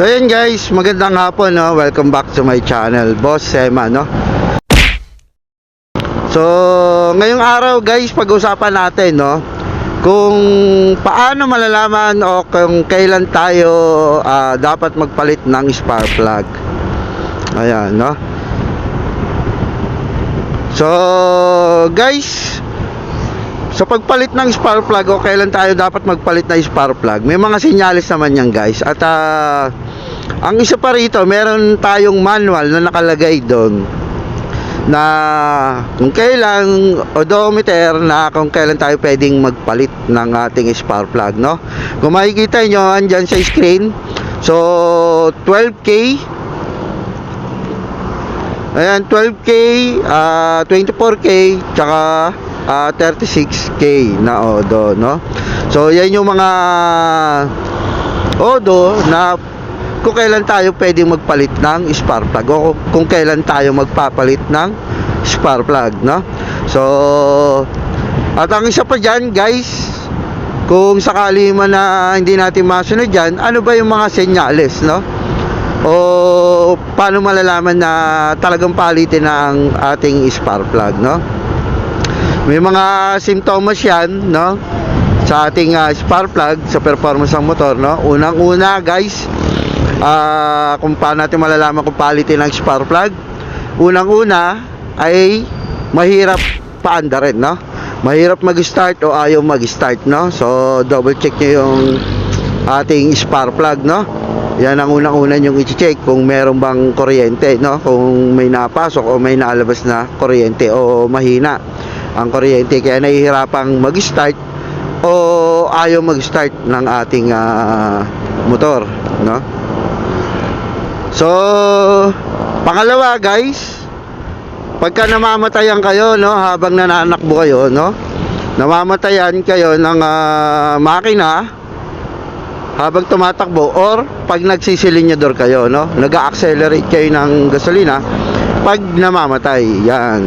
So yun guys, magandang hapon no. Welcome back to my channel, Boss Sema no. So, ngayong araw guys, pag-usapan natin no kung paano malalaman o kung kailan tayo ah, dapat magpalit ng spark plug. Ayan, no? So, guys, sa pagpalit ng spark plug o kailan tayo dapat magpalit ng spark plug, may mga sinyalis naman yan guys. At ah, ang isa pa rito, meron tayong manual na nakalagay doon na kung kailan odometer na kung kailan tayo pwedeng magpalit ng ating spark plug no? Kung makikita nyo andyan sa screen. So 12k ayan 12k ah, 24k tsaka ah, 36k na odo no? So yan yung mga odo na kung kailan tayo pwedeng magpalit ng spark plug o kung kailan tayo magpapalit ng spark plug no? So at ang isa pa dyan guys kung sakali man na hindi natin masunod dyan ano ba yung mga senyales no? O paano malalaman na talagang palitin ang ating spark plug no? May mga simptomas yan no? Sa ating ah, spark plug sa performance ng motor no? Unang una guys Ah, kung paano natin malalaman kung palitin ng spark plug unang-una ay mahirap paanda rin no? Mahirap mag-start o ayaw mag-start no? So double check nyo yung ating spark plug no? Yan ang unang-una yung i-check kung meron bang kuryente no? Kung may napasok o may nalabas na kuryente o mahina ang kuryente. Kaya nahihirapang mag-start o ayaw mag-start ng ating ah, motor no So, pangalawa guys, pagka namamatayan kayo, no, habang nananakbo kayo, no, namamatayan kayo ng ah, makina habang tumatakbo or pag nagsisilinyador kayo, no, nag-accelerate kayo ng gasolina pag namamatay, yan.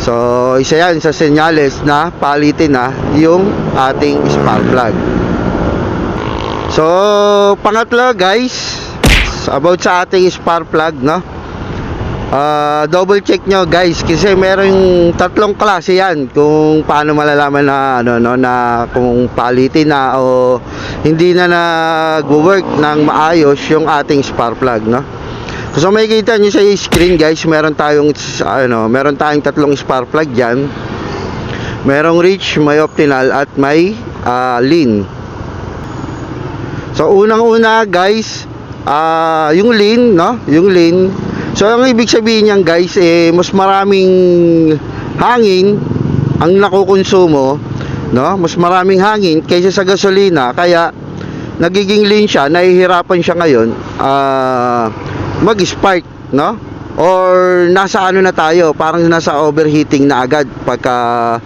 So, isa yan sa senyales na palitin na yung ating spark plug. So, pangatlo guys, about sa ating spark plug no? Ah, double check nyo guys kasi merong tatlong klase yan kung paano malalaman na ano no na kung palitin na o hindi na nag-work ng maayos yung ating spark plug no? So makikita nyo sa screen guys meron tayong ano meron tayong tatlong spark plug diyan merong rich may optional at may ah, lean. So unang-una guys ah yung lean no? Yung lean. So ang ibig sabihin niyan guys eh mas maraming hangin ang nakukonsumo no? Mas maraming hangin kaysa sa gasolina. Kaya nagiging lean siya nahihirapan siya ngayon ah mag-spark no? Or nasa ano na tayo parang nasa overheating na agad pagka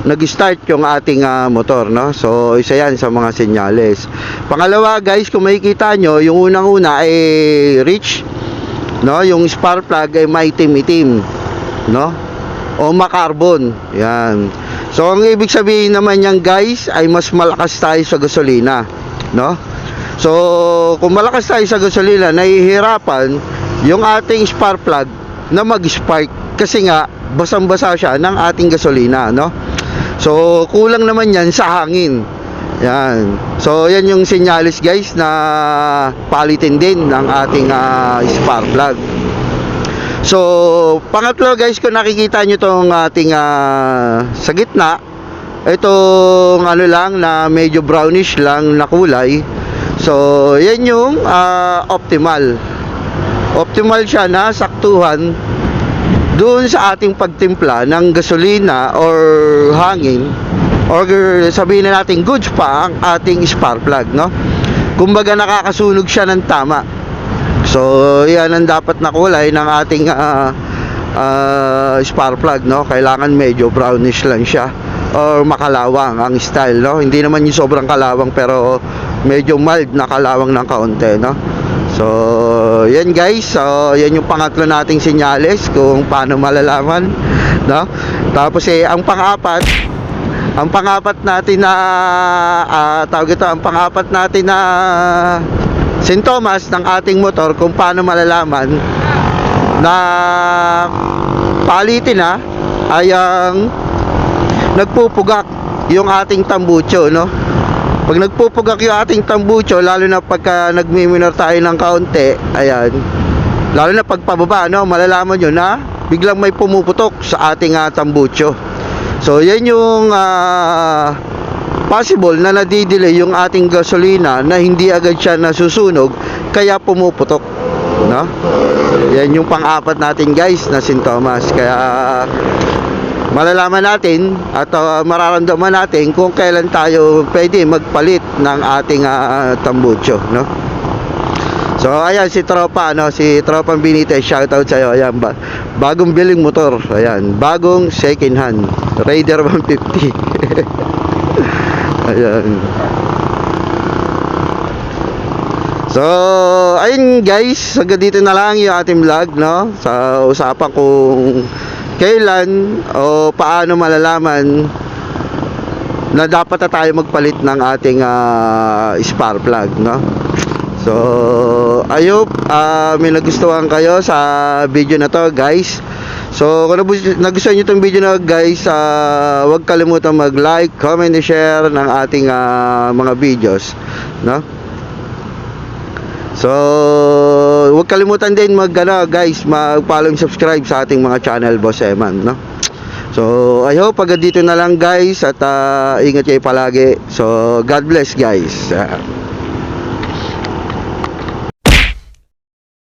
nag-start yung ating ah, motor no? So isa yan sa mga senyales. Pangalawa guys kung makikita nyo yung unang-una ay rich no? Yung spark plug ay maitim-itim no? O makarbon yan. So ang ibig sabihin naman yan guys ay mas malakas tayo sa gasolina no? So kung malakas tayo sa gasolina nahihirapan yung ating spark plug na mag-spark. Kasi nga basang-basa siya ng ating gasolina no So, kulang naman yan sa hangin. Yan. So, yan yung sinyalis guys na palitin din ng ating ah, spark plug. So, pangatlo guys, kung nakikita nyo tong ating ah, sa gitna, itong ano lang na medyo brownish lang na kulay. So, yan yung ah, optimal. Optimal siya na saktuhan doon sa ating pagtimpla ng gasolina or hangin or sabihin na natin goods pa ang ating spark plug no? Kumbaga nakakasunog siya ng tama. So yan ang dapat na kulay ng ating ah, ah, spark plug no? Kailangan medyo brownish lang siya or makalawang ang style no? Hindi naman yung sobrang kalawang pero medyo mild na kalawang ng kaunti no So, yan guys. So, yan yung pangatlo nating senyales kung paano malalaman, no? Tapos eh ang pang-apat, ang pang-apat natin na ah, tawag ito, ang pang-apat natin na sintomas ng ating motor kung paano malalaman na palitin na ay ang nagpupugak yung ating tambucho no pag nagpupugak yung ating tambucho lalo na pagka nagmiminor tayo ng kaunti ayan. Lalo na pag pababa no? Malalaman nyo na biglang may pumuputok sa ating uh, tambucho. So yan yung ah, possible na nadidelay yung ating gasolina na hindi agad siya nasusunog kaya pumuputok no? Yan yung pang-apat natin guys na sintomas. Kaya malalaman natin at uh, mararamdaman natin kung kailan tayo pwede magpalit ng ating uh, tambucho no So ayan si Tropa no, si Tropang Benitez, shoutout sa iyo. Ayan ba. Bagong biling motor. Ayan, bagong second hand. Raider 150. ayan. So, ayun guys, hanggang dito na lang yung ating vlog, no? Sa usapan kung kailan o paano malalaman na dapat na tayo magpalit ng ating ah, spark plug, no? So, ayop, ah, may nagustuhan kayo sa video na to, guys. So, kung nagustuhan nyo itong video na guys, ah, huwag kalimutan mag-like, comment, and share ng ating ah, mga videos, no? So, huwag kalimutan din mag ano, guys, mag-follow and subscribe sa ating mga channel Boss Eman, no? So, I hope pag dito na lang guys at ah, ingat kayo palagi. So, God bless guys. Ah.